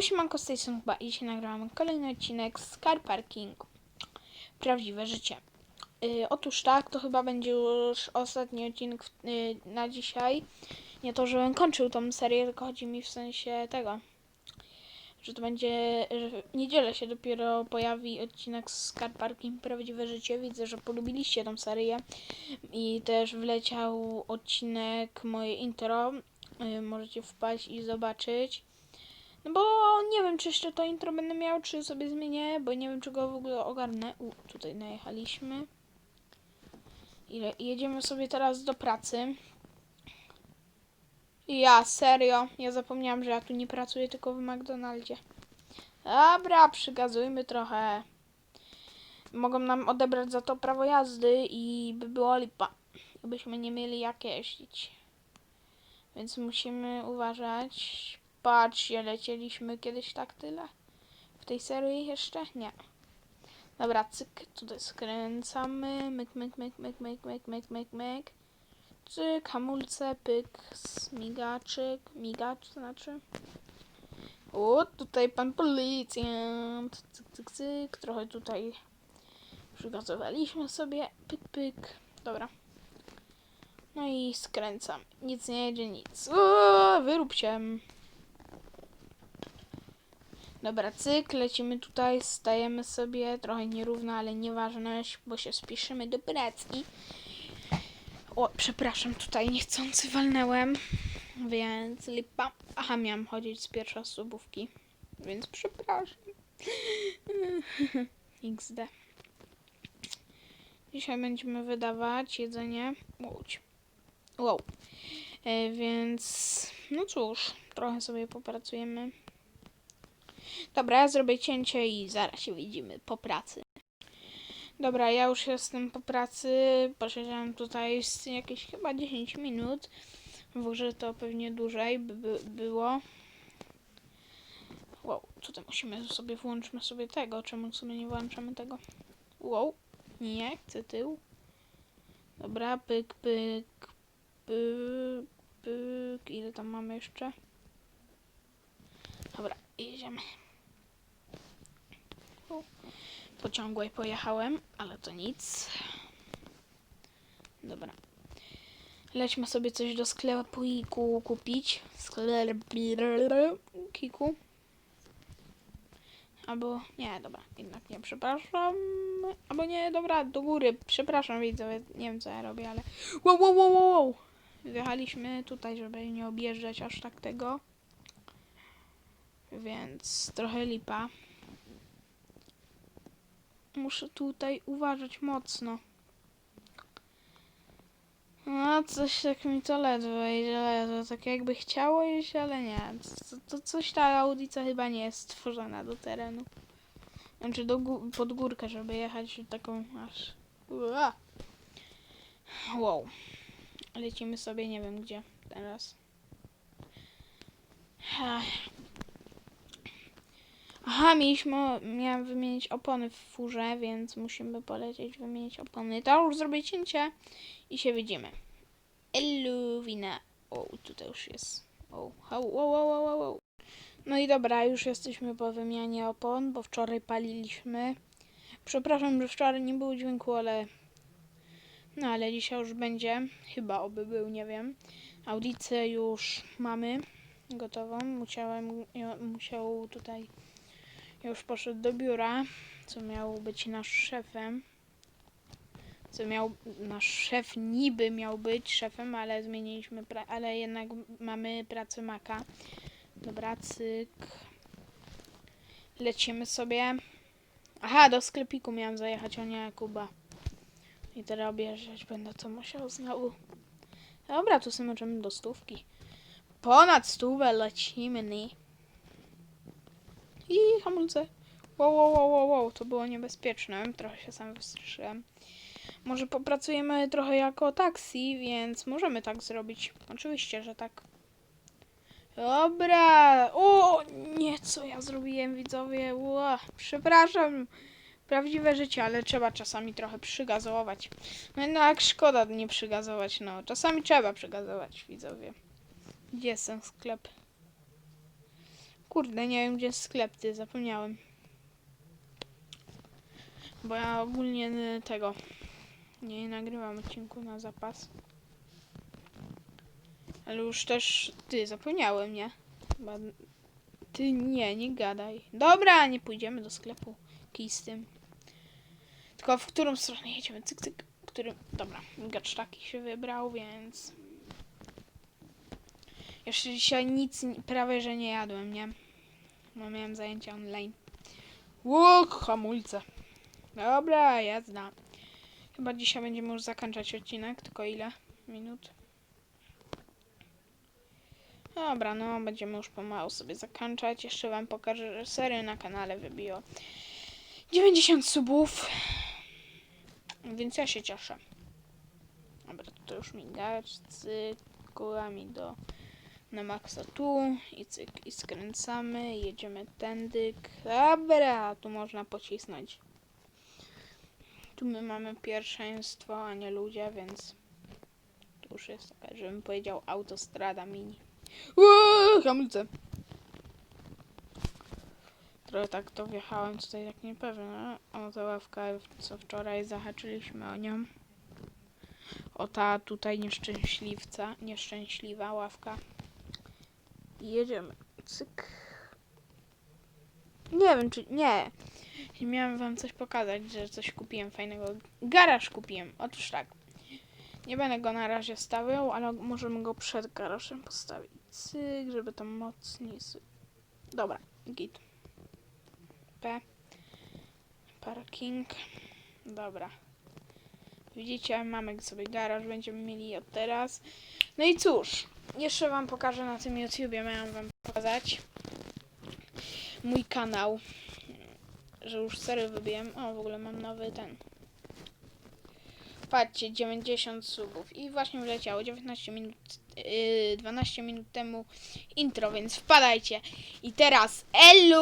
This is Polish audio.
Siemanko, z tej chyba i dzisiaj nagrałam kolejny odcinek z Car Parking. Prawdziwe życie. Yy, otóż tak, to chyba będzie już ostatni odcinek w, yy, na dzisiaj. Nie to, żebym kończył tą serię, tylko chodzi mi w sensie tego, że to będzie, że w niedzielę się dopiero pojawi odcinek z Car Parking Prawdziwe Życie. Widzę, że polubiliście tą serię i też wleciał odcinek moje intro. Yy, możecie wpaść i zobaczyć. No bo nie wiem, czy jeszcze to intro będę miał, czy sobie zmienię, bo nie wiem, czy go w ogóle ogarnę. U, tutaj najechaliśmy. Ile? Jedziemy sobie teraz do pracy. Ja, serio, ja zapomniałam, że ja tu nie pracuję, tylko w McDonaldzie. Dobra, przygazujmy trochę. Mogą nam odebrać za to prawo jazdy i by było lipa. Jakbyśmy nie mieli jak jeździć. Więc musimy uważać. Patrzcie, lecieliśmy kiedyś tak tyle. W tej serii jeszcze? Nie. Dobra, cyk, tutaj skręcamy. Myk, myk, myk, myk, myk, myk, myk, myk, myk. Cyk, hamulce, pyk, migaczyk, migacz znaczy. O, tutaj pan policjant. Cyk, cyk, cyk. Trochę tutaj przygotowaliśmy sobie. Pyk, pyk. Dobra. No i skręcam. Nic nie jedzie, nic. O, wyrób się. Dobra, cyk, lecimy tutaj, stajemy sobie, trochę nierówno, ale nieważne, bo się spieszymy do pracy. O, przepraszam, tutaj niechcący walnęłem, więc lipa. Aha, miałam chodzić z pierwszej osobówki, więc przepraszam. XD. Dzisiaj będziemy wydawać jedzenie. Łódź. Wow. E, więc, no cóż, trochę sobie popracujemy. Dobra, ja zrobię cięcie i zaraz się widzimy po pracy. Dobra, ja już jestem po pracy. Posiedziałem tutaj z jakieś chyba 10 minut. W ogóle to pewnie dłużej by, by było. Wow, tutaj musimy sobie, włączmy sobie tego. Czemu sobie nie włączamy tego? Wow, nie, chcę tył. Dobra, pyk, pyk, pyk, pyk. Ile tam mamy jeszcze? Dobra, jedziemy. U, Po ciągłej pojechałem, ale to nic. Dobra. Lećmy sobie coś do sklepu i ku- kupić. Sklepiku. Albo nie, dobra, jednak nie, przepraszam. Albo nie, dobra, do góry. Przepraszam, widzowie, nie wiem co ja robię, ale. Wow, wow, wow, wow. Wjechaliśmy tutaj, żeby nie objeżdżać aż tak tego. Więc trochę lipa. Muszę tutaj uważać mocno. No, coś tak mi to ledwo idzie, ledwo. Tak jakby chciało iść, ale nie. To, to coś ta audica chyba nie jest stworzona do terenu. Znaczy do gó- pod górkę, żeby jechać taką aż... Ua. Wow. Lecimy sobie nie wiem gdzie teraz. Ach. Aha, mieliśmy, miałem wymienić opony w furze, więc musimy polecieć wymienić opony. To już zrobię cięcie i się widzimy. Eluwina. O, tutaj już jest. O, wow, wow, wow, wow, wow. No i dobra, już jesteśmy po wymianie opon, bo wczoraj paliliśmy. Przepraszam, że wczoraj nie było dźwięku, ale... No, ale dzisiaj już będzie. Chyba oby był, nie wiem. Audicję już mamy gotową. Musiałem, musiał tutaj już poszedł do biura, co miał być nasz szefem. Co miał, nasz szef niby miał być szefem, ale zmieniliśmy, ale jednak mamy pracę maka. Dobra, cyk. Lecimy sobie. Aha, do sklepiku miałem zajechać, o nie, Kuba. I teraz objeżdżać będę to musiał znowu. Dobra, tu sobie możemy do stówki. Ponad stówę lecimy, nie? I hamulce. Wow, wow, wow, wow, wow, to było niebezpieczne. Trochę się sam wystraszyłem. Może popracujemy trochę jako taksi, więc możemy tak zrobić. Oczywiście, że tak. Dobra. O, nie, co ja zrobiłem, widzowie. Przepraszam. Prawdziwe życie, ale trzeba czasami trochę przygazować. No jednak szkoda nie przygazować, no. Czasami trzeba przygazować, widzowie. Gdzie jest ten sklep? Kurde, nie wiem gdzie jest sklep, ty, zapomniałem. Bo ja ogólnie y, tego nie nagrywam odcinku na zapas. Ale już też, ty, zapomniałem, nie? Chyba... Ty, nie, nie gadaj. Dobra, nie pójdziemy do sklepu. Kij z tym. Tylko w którą stronę jedziemy? Cyk, cyk. Którym... Dobra, gacz taki się wybrał, więc... Jeszcze dzisiaj nic ni- prawie, że nie jadłem, nie? Bo miałem zajęcia online. Łuk, hamulce. Dobra, jazda. Chyba dzisiaj będziemy już zakończać odcinek, tylko ile minut? Dobra, no będziemy już pomału sobie zakończać. Jeszcze wam pokażę, że serio na kanale wybiło 90 subów. Więc ja się cieszę. Dobra, to już migać, cyk, kołami do na maksa tu i cyk, i skręcamy, jedziemy tędy. Dobra, tu można pocisnąć. Tu my mamy pierwszeństwo, a nie ludzie, więc tu już jest taka, żebym powiedział, autostrada mini. Uuu, hamulce. Trochę tak to wjechałem tutaj tak niepewnie. O, ta ławka, co wczoraj zahaczyliśmy o nią. O ta tutaj nieszczęśliwca, nieszczęśliwa ławka. Jedziemy. Cyk. Nie wiem, czy... Nie. Miałem wam coś pokazać, że coś kupiłem fajnego. Garaż kupiłem. Otóż tak. Nie będę go na razie stawiał, ale możemy go przed garażem postawić. Cyk, żeby to mocniej... Dobra, git. P. Parking. Dobra. Widzicie, mamy sobie garaż, będziemy mieli od teraz. No i cóż, jeszcze wam pokażę na tym YouTubie, miałam wam pokazać mój kanał, że już serio wybiłem. O, w ogóle mam nowy ten. Patrzcie, 90 subów i właśnie wleciało 19 minut, yy, 12 minut temu intro, więc wpadajcie. I teraz, elu!